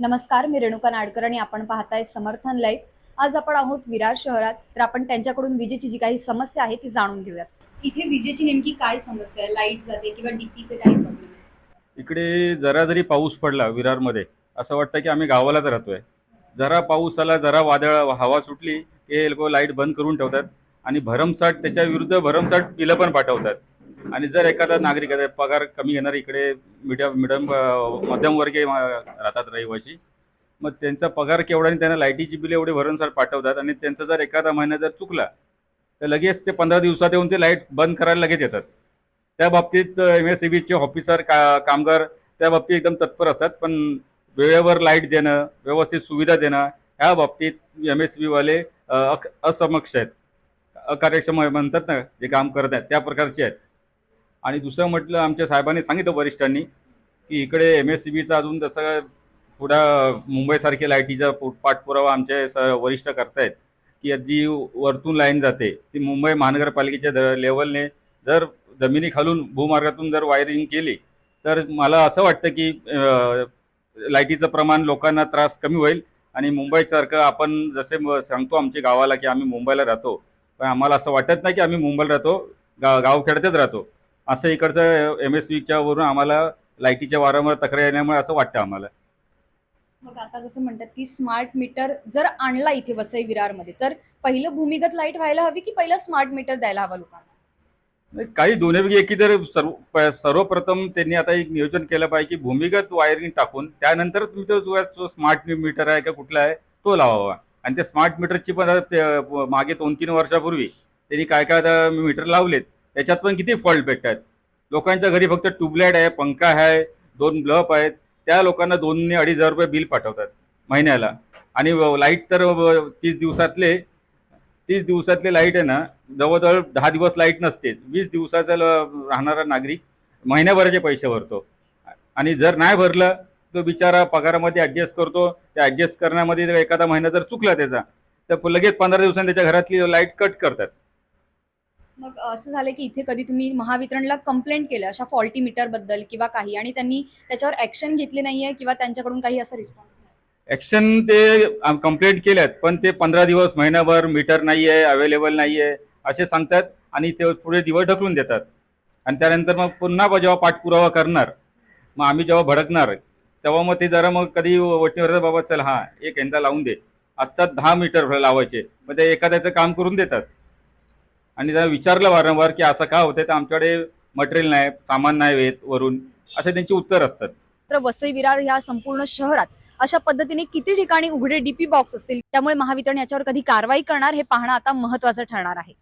नमस्कार मी रेणुका नाडकर आणि आपण पाहताय समर्थन लाईव्ह. आज आपण आहोत विरार शहरात. तर आपण त्यांच्याकडून विजेची जी काही समस्या आहे ती जाणून घेऊयात. इथे विजेची नेमकी काय समस्या आहे? लाइट जाते किंवा डीपीचे काय प्रॉब्लेम इकडे जरा जरी पाऊस पडला विरारमध्ये असं वाटतं की आम्ही गावालाच राहतोय. जरा पाऊस आला जरा वादळ हवा सुटली की हे लोक लाइट बंद करून ठेवतात आणि भरमसाठ त्याच्या विरुद्ध भरमसाठ बिलं पण पाठवतात. आणि जर एखादा नागरिक पगार कमी घेणार इकडे मिडियम मिडम मध्यमवर्गीय राहतात रहिवाशी मग त्यांचा पगार केवढा आणि त्यांना लाईटीची बिले एवढे भरमसाठ पाठवतात आणि त्यांचा जर एखादा महिना जर चुकला तर लगेच ते पंधरा दिवसात येऊन ते लाइट बंद करायला लगेच येतात. त्या बाबतीत एम एस सी बीचे ऑफिसर का कामगार त्या बाबतीत एकदम तत्पर असतात पण वेळेवर लाइट देणं व्यवस्थित सुविधा देणं ह्या बाबतीत एम एस बीवाले असमक्ष आहेत. अकार्यक्षम म्हणतात ना जे काम करत आहेत त्या प्रकारचे आहेत. आणि दुसरं म्हटलं आमच्या साहेबांनी सांगितलं वरिष्ठांनी की इकडे एम एस सी बीचा अजून जसं पुढं मुंबईसारख्या लायटीचा पाठपुरावा आमचे स वरिष्ठ करतायत की जी वरतून लाईन जाते ती मुंबई महानगरपालिकेच्या द- लेवलने जर जमिनीखालून भूमार्गातून जर वायरिंग केली तर मला असं वाटतं की लाईटीचं प्रमाण लोकांना त्रास कमी होईल आणि मुंबईसारखं आपण जसे सांगतो आमच्या गावाला की आम्ही मुंबईला राहतो पण आम्हाला असं वाटत नाही की आम्ही मुंबईला राहतो गा गावखेड्यातच राहतो. असं इकडचं एम एस वीच्या वरून आम्हाला लाईटीच्या वारंवार तक्रार येण्यामुळे असं वाटतं आम्हाला. मग आता जसं म्हणतात की स्मार्ट मीटर जर आणला इथे वसई विरारमध्ये तर पहिलं भूमिगत लाइट व्हायला हवी की पहिलं स्मार्ट मीटर द्यायला हवं लोकांना? नाही, काही दोन्हीपैकी एकी जर सर्व प- सर्वप्रथम त्यांनी आता एक नियोजन केलं पाहिजे की भूमिगत वायरिंग टाकून त्यानंतर तुम्ही तो जो जो स्मार्ट मीटर आहे का कुठला आहे तो लावावा. आणि त्या स्मार्ट मीटरची पण आता ते- मागे दोन तीन वर्षापूर्वी त्यांनी काय काय आता मीटर लावलेत त्याच्यात पण किती फॉल्ट भेटतात? लोकांच्या घरी फक्त ट्यूबलाईट आहे पंखा आहे दोन ब्लब आहेत. त्या लोकांना दोनने अडीच हजार रुपये बिल पाठवतात महिन्याला. आणि लाइट तर तीस दिवसातले तीस दिवसातले लाइट आहे ना जवळजवळ दहा दिवस लाइट नसते. वीस दिवसाचा राहणारा नागरिक महिन्याभराचे पैसे भरतो. आणि जर नाही भरलं तो बिचारा पगारामध्ये ॲडजस्ट करतो. त्या ॲडजस्ट करण्यामध्ये जर एखादा महिना जर चुकला त्याचा तर लगेच पंधरा दिवसांनी त्याच्या घरातली लाइट कट करतात. मग असं झालं की इथे कधी तुम्ही महावितरणला कंप्लेंट केलं अशा फॉल्टी मीटरबद्दल किंवा काही आणि त्यांनी त्याच्यावर ऍक्शन घेतली नाहीये किंवा त्यांच्याकडून काही असं रिस्पॉन्स ॲक्शन ते कंप्लेंट केल्यात पण ते पंधरा दिवस महिनाभर मीटर नाही आहे अवेलेबल नाही आहे असे सांगतात आणि ते पुढे दिवस ढकलून देतात. आणि त्यानंतर मग पुन्हा जेव्हा पाठपुरावा करणार मग आम्ही जेव्हा भडकणार तेव्हा मग ते जरा मग कधी वटणीवर बाबा चल हां एक यंदा लावून दे. असतात दहा मीटर लावायचे मग ते एखाद्याचं काम करून देतात. आणि जरा विचारलं वारंवार की असं का होतंय? तर आमच्याकडे मटेरियल नाही सामान नाही वेत वरून. असे त्यांची उत्तर असतात. तर वसई विरार या संपूर्ण शहरात अशा पद्धतीने किती ठिकाणी उघडे डीपी बॉक्स असतील? त्यामुळे महावितरण याच्यावर कधी कारवाई करणार हे पाहणं आता महत्वाचं ठरणार आहे.